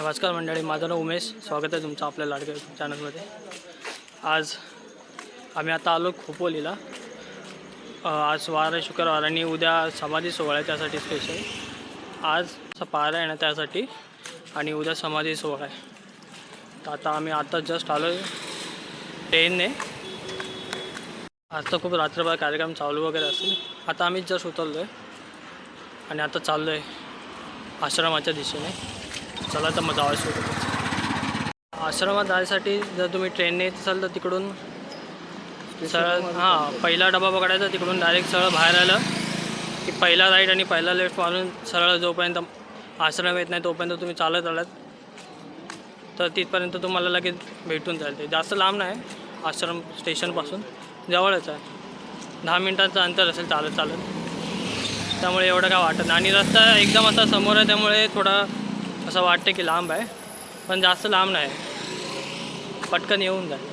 नमस्कार मंडळी माझं नाव उमेश. स्वागत आहे तुमचं आपल्या लाडक्या चॅनलमध्ये. आज आम्ही आता आलो खोपोलीला. आज वार आहे शुक्रवार आणि उद्या समाधी सोहळा आहे त्यासाठी स्पेशल आज पारा आहे ना त्यासाठी आणि उद्या समाधी सोहळा आहे. तर आता आम्ही आता जस्ट आलो आहे ट्रेनने आज तर खूप रात्रभर कार्यक्रम चालू वगैरे असेल. आता आम्ही जस्ट उतरलो आहे आणि आता चाललो आहे आश्रमाच्या दिशेने. चला तर मग जावं सुरू आश्रमात जायसाठी जर तुम्ही ट्रेनने येत असाल तर तिकडून सरळ हां पहिला डबा पकडायचा तिकडून डायरेक्ट सरळ बाहेर आलं की पहिला राईट आणि पहिला लेफ्ट मारून सरळ जोपर्यंत आश्रम येत नाही तोपर्यंत तुम्ही चालत आलात. तर तिथपर्यंत तुम्हाला लगेच भेटून जाईल ते. जास्त लांब नाही आश्रम स्टेशनपासून जवळच आहे. दहा मिनटाचं अंतर असेल चालत चालत. त्यामुळे एवढं काय वाटत नाही. आणि रस्ता एकदम असा समोर आहे त्यामुळे थोडा असं वाटतं की लांब आहे पण जास्त लांब नाही. पटकन येऊन जाईल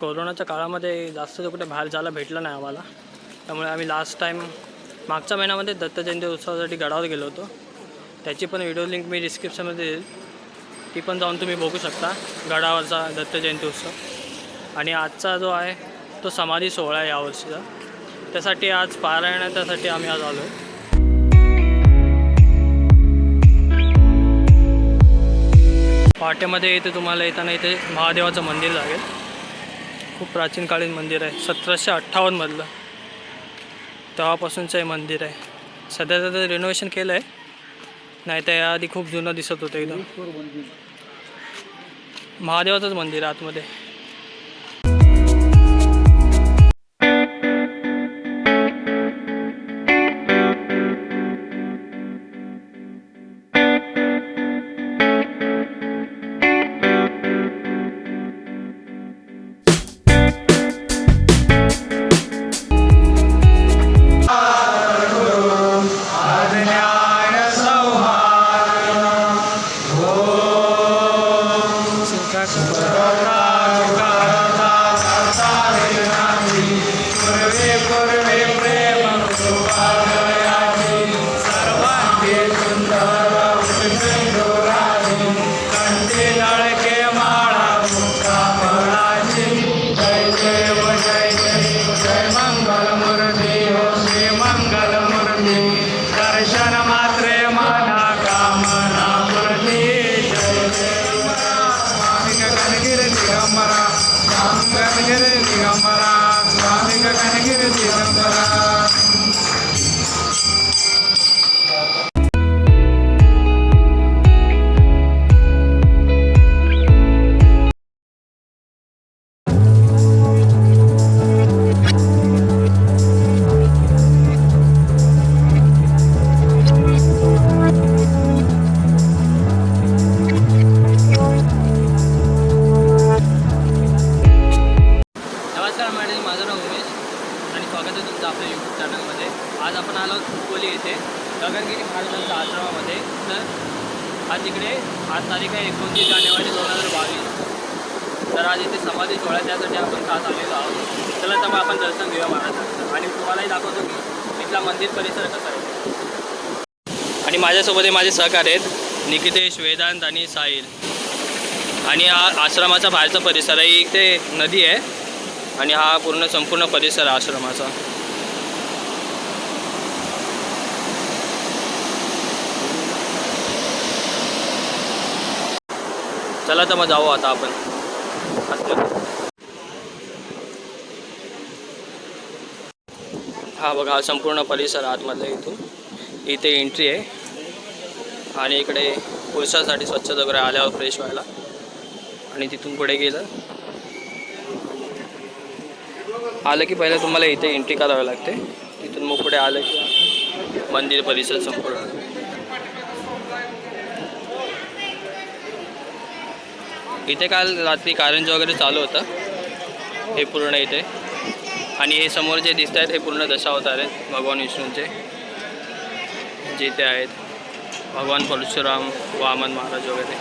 कोरोनाच्या काळामध्ये जास्त कुठे बाहेर जायला भेटलं नाही आम्हाला. त्यामुळे आम्ही लास्ट टाईम मागच्या महिन्यामध्ये दत्त जयंती उत्सवासाठी गडावर गेलो होतो. त्याची पण व्हिडिओ लिंक मी डिस्क्रिप्शनमध्ये देईल. ती पण जाऊन तुम्ही बघू शकता गडावरचा दत्त जयंती उत्सव. आणि आजचा जो आहे तो समाधी सोहळा आहे यावर्षीचा त्यासाठी आज पारायण आहे त्यासाठी आम्ही आज आलो पहाटेमध्ये इथे तुम्हाला येताना इथे महादेवाचं मंदिर लागेल. खूप प्राचीन कालीन मंदिर आहे. सतराशे अठ्ठावन्नमधलं तेव्हापासूनचं हे मंदिर आहे. सध्या तर रिनोव्हेशन केलं आहे नाही तर याआधी खूप जुनं दिसत होतं एकदम. महादेवाचंच मंदिर आहे आतमध्ये. गगनगिरी महाराजांच्या आश्रमामध्ये. तर आज इकडे आज तारीख आहे एकोणतीस जानेवारी दोन हजार बावीस. तर आज इथे समाधी सोहळा त्यासाठी आपण खास आलेलो आहोत. चला तर मग आपण दर्शन घेऊया महाराजांचं. आणि तुम्हालाही दाखवतो की इथला मंदिर परिसर कसा आहे. आणि माझ्यासोबत हे माझे सहकार आहेत निकितेश वेदांत आणि साहिल. आणि हा आश्रमाचा बाहेरचा परिसर आहे इथे नदी आहे. आणि हा पूर्ण संपूर्ण परिसर आहे आश्रमाचा. चला तर मग जाऊ आता आपण. हा बघा हा संपूर्ण परिसर आतमधला इथून. इथे एंट्री आहे. आणि इकडे पुरुषांसाठी स्वच्छता वगैरे आल्यावर फ्रेश व्हायला. आणि तिथून पुढे गेलं. आलं की पहिलं तुम्हाला इथे एंट्री करावी लागते. तिथून मग पुढे आलं की मंदिर परिसर संपूर्ण. इथे काल रात्री कारंज वगैरे चालू होतं. हे पूर्ण इथे. आणि हे समोर जे दिसत आहेत हे पूर्ण दशावतार आहेत भगवान विष्णूंचे. जे इथे आहेत. भगवान परशुराम वामन महाराज वगैरे.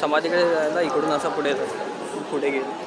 समाधीकडे जायला इकडून असं पुढे जायचं. पुढे गेलं.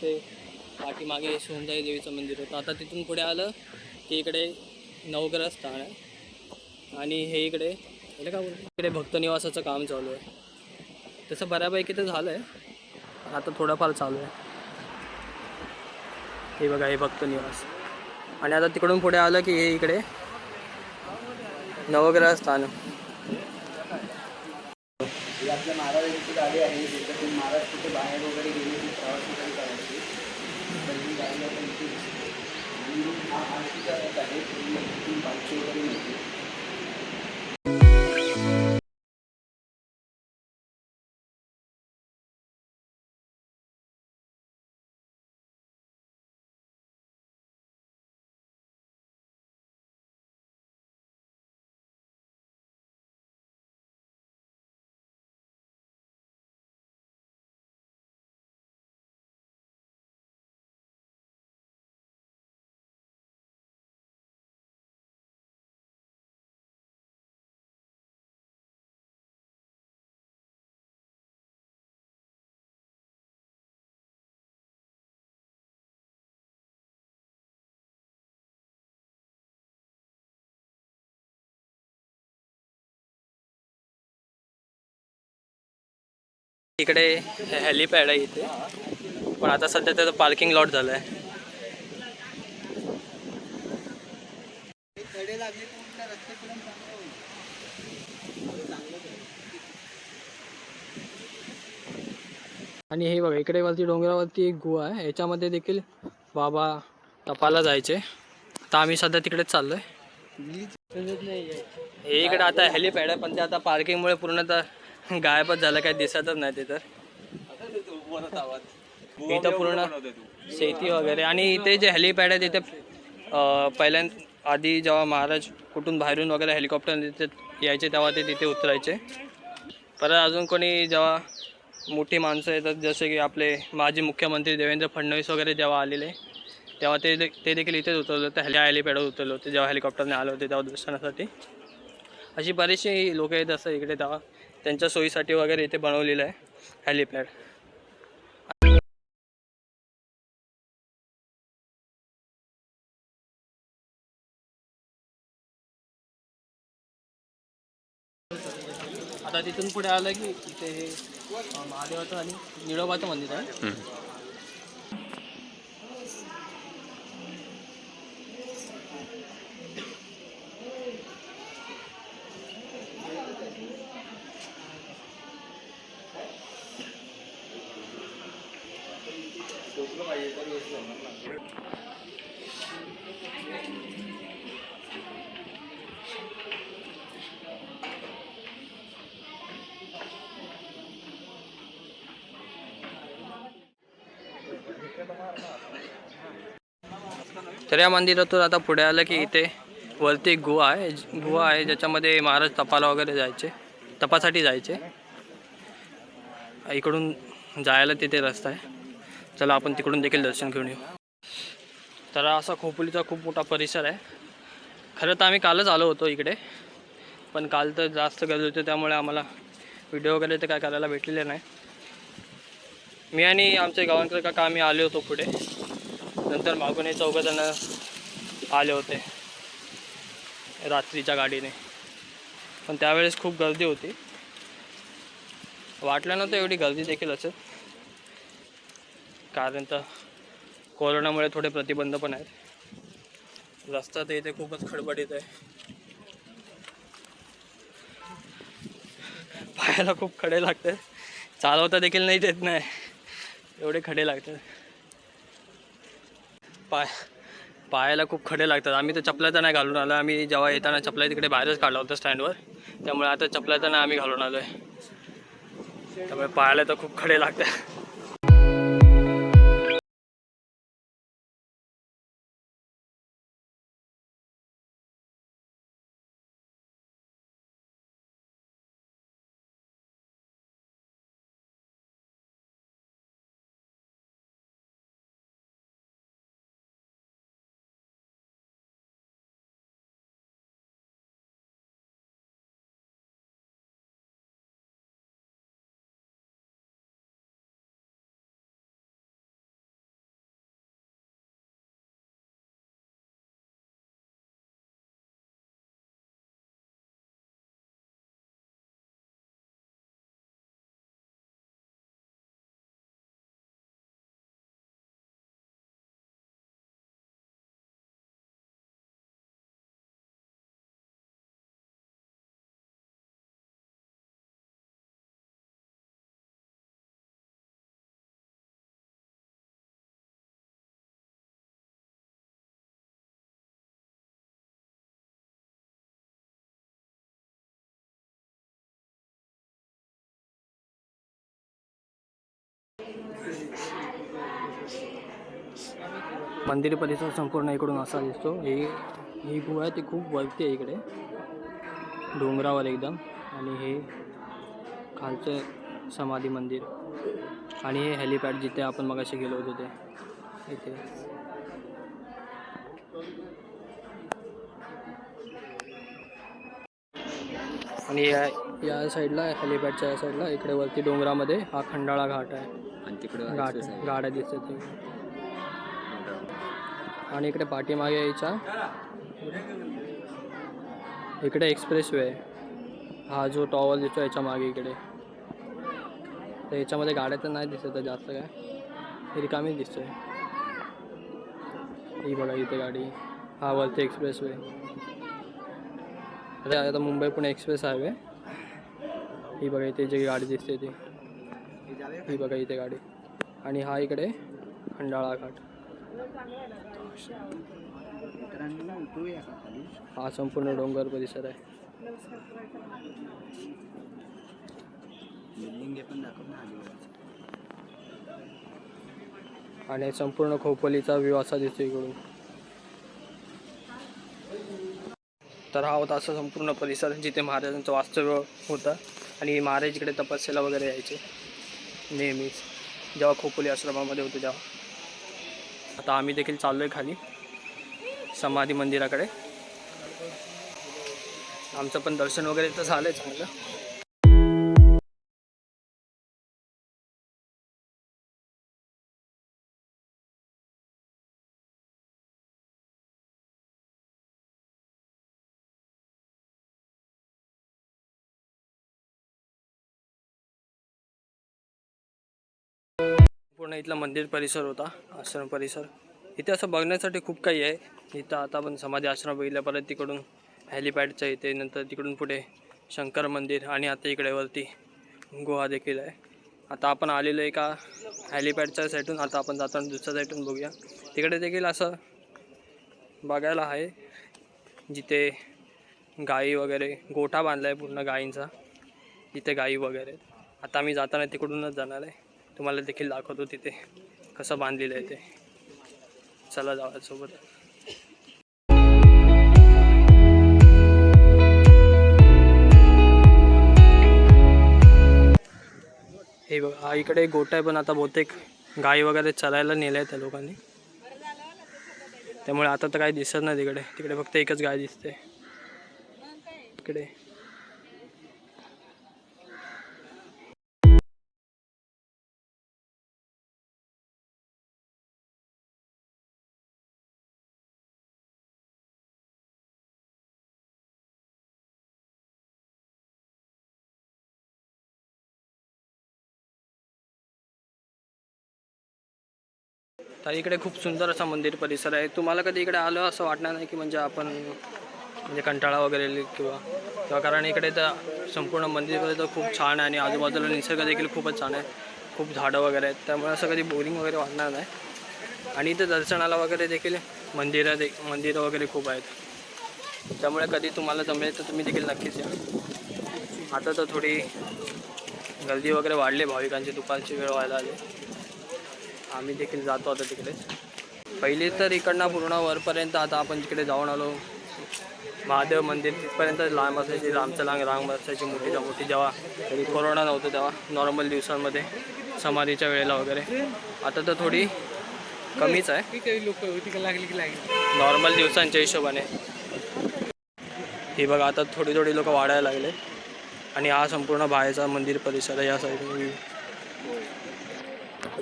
इथे पाठीमागे शिवंदाई देवीचं मंदिर होतं. आता तिथून पुढे आलं की इकडे नवग्रह स्थान आहे. आणि हे इकडे का बोलतो? इकडे भक्तनिवासाचं काम चालू आहे. तसं बऱ्यापैकी तर झालं आहे आता थोडंफार चालू आहे. हे बघा हे भक्त निवास. आणि आता तिकडून पुढे आलं की हे इकडे नवग्रह स्थान. महाराजांची गाडी आहे. महाराज कुठे बाहेर वगैरे गेले की प्रवास वगैरे करायचे तर ही गाडी आपण इथे दिसते. आणि हा आरतीचा रथ आहे पूर्ण इथून पालखी वगैरे मिळते इकडे हेलिपॅड आहे इथे. पण आता सध्या त्याचं पार्किंग लॉट झालं आहे. आणि हे बघा इकडे वरती डोंगरावरती एक गुहा आहे. याच्यामध्ये देखील बाबा तपाला जायचे. तर आम्ही सध्या तिकडेच चाललोय. हे इकडे आता हेलिपॅड आहे पण ते आता पार्किंगमुळे पूर्णतः गायबच झालं काही दिसतच नाही ते तर. इथं पूर्ण शेती वगैरे. आणि इथे जे हेलिपॅड आहे तिथे पहिल्यांदा पहिल्या आधी जेव्हा महाराज कुठून बाहेरून वगैरे हेलिकॉप्टर तिथे यायचे तेव्हा ते तिथे उतरायचे. परत अजून कोणी जेव्हा मोठी माणसं येतात जसे की आपले माजी मुख्यमंत्री देवेंद्र फडणवीस वगैरे जेव्हा आलेले तेव्हा ते ते देखील इथेच उतरले होते हेल्या हेलिपॅडवर उतरले होते जेव्हा हेलिकॉप्टरने आले होते तेव्हा दर्शनासाठी. अशी बरीचशी लोक येत असतात इकडे तेव्हा. त्यांच्या सोयीसाठी वगैरे इथे बनवलेलं आहे हेलिपॅड आता तिथून पुढे आलं की इथे हे महादेवाचं आणि निळोबाचं मंदिर आहे. तर या मंदिरातून आता पुढे आलं की इथे वरती एक गुहा आहे. गुहा आहे ज्याच्यामध्ये महाराज तपाला वगैरे जायचे. तपासाठी जायचे. इकडून जायला तिथे रस्ता आहे. चला आपण तिकडून देखील दर्शन घेऊन येऊ. तर असा खोपोलीचा खूप मोठा परिसर आहे. खरं तर आम्ही कालच आलो होतो इकडे. पण काल तर जास्त गर्दी होती त्यामुळे आम्हाला व्हिडिओ वगैरे तर काय करायला भेटलेले नाही. मी आणि आमच्या गावांकडे काका आम्ही आले होतो पुढे. नंतर मागून हे चौघजण आले होते. रात्रीच्या गाडीने. पण त्यावेळेस खूप गर्दी होती. वाटलं नव्हतं एवढी गर्दी देखील असेल. कारण तर कोरोनामुळे थोडे प्रतिबंध पण आहेत. रस्ता तर इथे खूपच खडबडीत आहे. पायाला खूप खडे लागतात. चालवता देखील नाही देत नाही. एवढे खडे लागतात. पाय पायाला खूप खडे लागतात. आम्ही तर चपला तर नाही घालून आलो आम्ही जेव्हा येताना चपला तिकडे बाहेरच काढला होता स्टँडवर. त्यामुळे आता चपला तर नाही आम्ही घालून आलो आहे त्यामुळे पायाला तर खूप खडे लागतात. मंदिर परिसर संपूर्ण इकडून असा दिसतो. ही ही गुहा आहे ती खूप वळते आहे इकडे. डोंगरावर एकदम. आणि हे खालचं समाधी मंदिर. आणि हे हेलिपॅड जिथे आपण मगाशी गेलो होतो ते. इथे. आणि या या साईडला हेलिपॅडच्या या साईडला इकडे वरती डोंगरामध्ये हा खंडाळा घाट आहे. आणि तिकडे घाट गाड्या दिसतात ते आणि इकडे पाठीमागे यायच्या इकडे एक्सप्रेस वे आहे. हा जो टॉवर दिसतो याच्या मागे इकडे. तर याच्यामध्ये गाड्या तर नाही दिसत जास्त काय? रिकामीच दिसतोय. ही बघा इथे गाडी. हा वरती एक्सप्रेस वे आता मुंबई पुणे एक्सप्रेस हायवे. ही बघा इथे जी गाडी दिसते ती. ही बघा इथे गाडी. आणि हा इकडे खंडाळा घाट. हा संपूर्ण डोंगर परिसर आहे. पण आणि संपूर्ण खोपोलीचा व्यू असा दिसतो इकडून. तर हा होता असा संपूर्ण परिसर जिथे महाराजांचं वास्तव्य होतं आणि महाराज इकडे तपस्याला वगैरे यायचे नेहमीच जेव्हा खोपोली आश्रमामध्ये होते तेव्हा. आता आम्ही देखील चाललो आहे खाली समाधी मंदिराकडे. आमचं पण दर्शन वगैरे तर झालं आहे चांगलं इथला मंदिर परिसर होता आश्रम परिसर. इथे असं बघण्यासाठी खूप काही आहे. इथं आता आपण समाधी आश्रम बघितलं परत तिकडून हॅलिपॅडचं इथे नंतर तिकडून पुढे शंकर मंदिर आणि आता इकडे वरती गुहा देखील आहे. आता आपण आलेलो आहे का हॅलिपॅडच्या साईडून आता आपण जाताना दुसऱ्या साईडून बघूया. तिकडे देखील असं बघायला आहे जिथे गाई वगैरे गोठा बांधला आहे पूर्ण गायींचा. तिथे गाई वगैरे. आता आम्ही जाताना तिकडूनच जाणार आहे. तुम्हाला देखील दाखवतो तिथे कसं बांधलेलं आहे ते. चला जाऊया सोबत हे बघा इकडे गोट आहे पण आता बहुतेक गाई वगैरे चरायला नेलं आहे त्या लोकांनी. त्यामुळे आता तर काही दिसत नाही तिकडे. तिकडे फक्त एकच गाय दिसते. इकडे. तर इकडे खूप सुंदर असा मंदिर परिसर आहे. तुम्हाला कधी इकडे आलं असं वाटणार नाही की म्हणजे आपण म्हणजे कंटाळा वगैरे किंवा किंवा कारण इकडे तर संपूर्ण मंदिर तर खूप छान आहे आणि आजूबाजूला निसर्ग देखील खूपच छान आहे. खूप झाडं वगैरे आहेत. त्यामुळे असं कधी बोरिंग वगैरे वाटणार नाही. आणि इथं दर्शनाला वगैरे देखील मंदिरं दे मंदिरं वगैरे खूप आहेत. त्यामुळे कधी तुम्हाला जमेल तर तुम्ही देखील नक्कीच या. आता तर थोडी गर्दी वगैरे वाढली भाविकांची दुपारची वेळ व्हायला आली. आम्ही देखील जातो आता तिकडे. पहिले तर इकडनं पूर्ण वरपर्यंत आता आपण तिकडे जाऊन आलो महादेव मंदिर तिथपर्यंत लांब असायची लांबचं लांब रांग असायची मोठीच्या मोठी जेव्हा तरी कोरोना नव्हतं तेव्हा नॉर्मल दिवसांमध्ये समाधीच्या वेळेला वगैरे. आता तर थोडी कमीच आहे. लोक लागली की लागली नॉर्मल दिवसांच्या हिशोबाने. हे बघा आता थोडी थोडी लोक वाढायला लागले. आणि हा संपूर्ण बाहेरचा मंदिर परिसर आहे या साईडने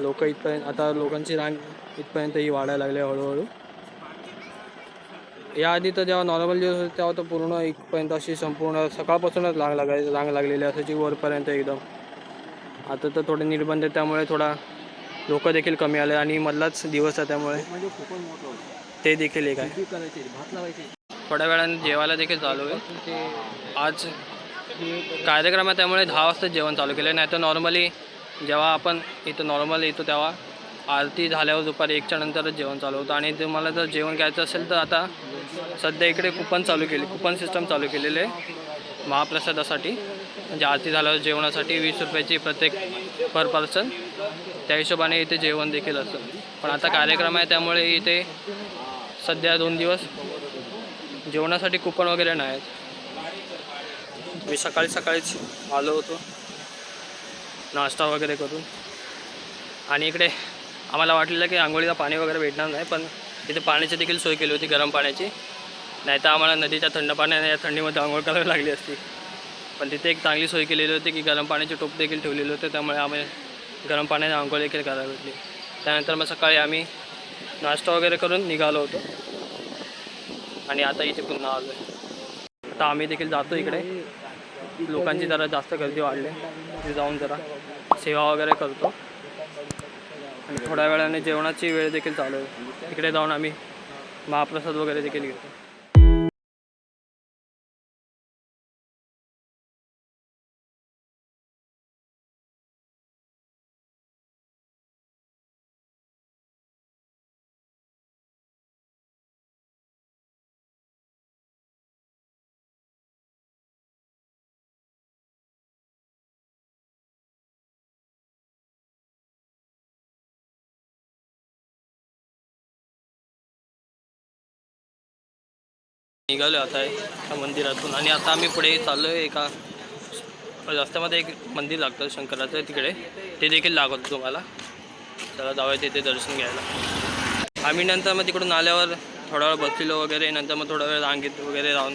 लोक इथपर्यंत आता लोकांची रांग इथपर्यंत ही वाढायला लागली आहे हळूहळू. याआधी तर जेव्हा नॉर्मल दिवस होते तेव्हा तर पूर्ण इथपर्यंत अशी संपूर्ण सकाळपासूनच रांग लागायची रांग लागलेली असायची वरपर्यंत एकदम. आता तर थोडे निर्बंध त्यामुळे थोडा लोक देखील कमी आले आणि मधलाच दिवस आहे त्यामुळे. म्हणजे ते देखील एक आहे. थोड्या वेळाने जेवायला देखील चालू आहे. आज कार्यक्रम आहे त्यामुळे दहा वाजता जेवण चालू केलं नाही तर नॉर्मली जेव्हा आपण इथं नॉर्मल येतो तेव्हा आरती झाल्यावर दुपारी एकच्या नंतरच जेवण चालू होतं. आणि तुम्हाला जर जेवण घ्यायचं असेल तर आता सध्या इकडे कुपन चालू केली कुपन सिस्टम चालू केलेले महाप्रसादासाठी. म्हणजे आरती झाल्यावर जेवणासाठी वीस रुपयाची प्रत्येक पर पर्सन त्या हिशोबाने इथे जेवण देखील असतं. पण आता कार्यक्रम आहे त्यामुळे इथे सध्या दोन दिवस जेवणासाठी कुपन वगैरे नाही आहेत. मी सकाळी सकाळीच आलो होतो. नाश्ता वगैरे करून. आणि इकडे आम्हाला वाटलेलं की आंघोळीला पाणी वगैरे भेटणार नाही पण इथे पाण्याची देखील सोय केली होती गरम पाण्याची. नाही तर आम्हाला नदीच्या थंड पाण्याने या थंडीमध्ये आंघोळ करावी लागली असती. पण तिथे एक चांगली सोय केलेली होती की गरम पाण्याचे टोप देखील ठेवलेले होते त्यामुळे आम्ही गरम पाण्याने आंघोळ देखील करायला भेटली. त्यानंतर मग सकाळी आम्ही नाश्ता वगैरे करून निघालो होतो. आणि आता इथे पुन्हा आलो आता आम्ही देखील जातो इकडे. लोकांची जरा जास्त गर्दी वाढली. तिथे जाऊन जरा सेवा वगैरे करतो. आणि थोड्या वेळाने जेवणाची वेळ देखील चालू आहे इकडे जाऊन आम्ही महाप्रसाद वगैरे देखील घेतो. निघालो आता त्या मंदिरातून. आणि आता आम्ही पुढे चाललो आहे एका रस्त्यामध्ये एक मंदिर लागतं शंकराचं तिकडे. ते देखील लागत तुम्हाला. चला जाऊया तिथे दर्शन घ्यायला. आम्ही नंतर मग तिकडून आल्यावर थोडा वेळ बसलेलो वगैरे नंतर मग थोडा वेळ रांगेत वगैरे राहून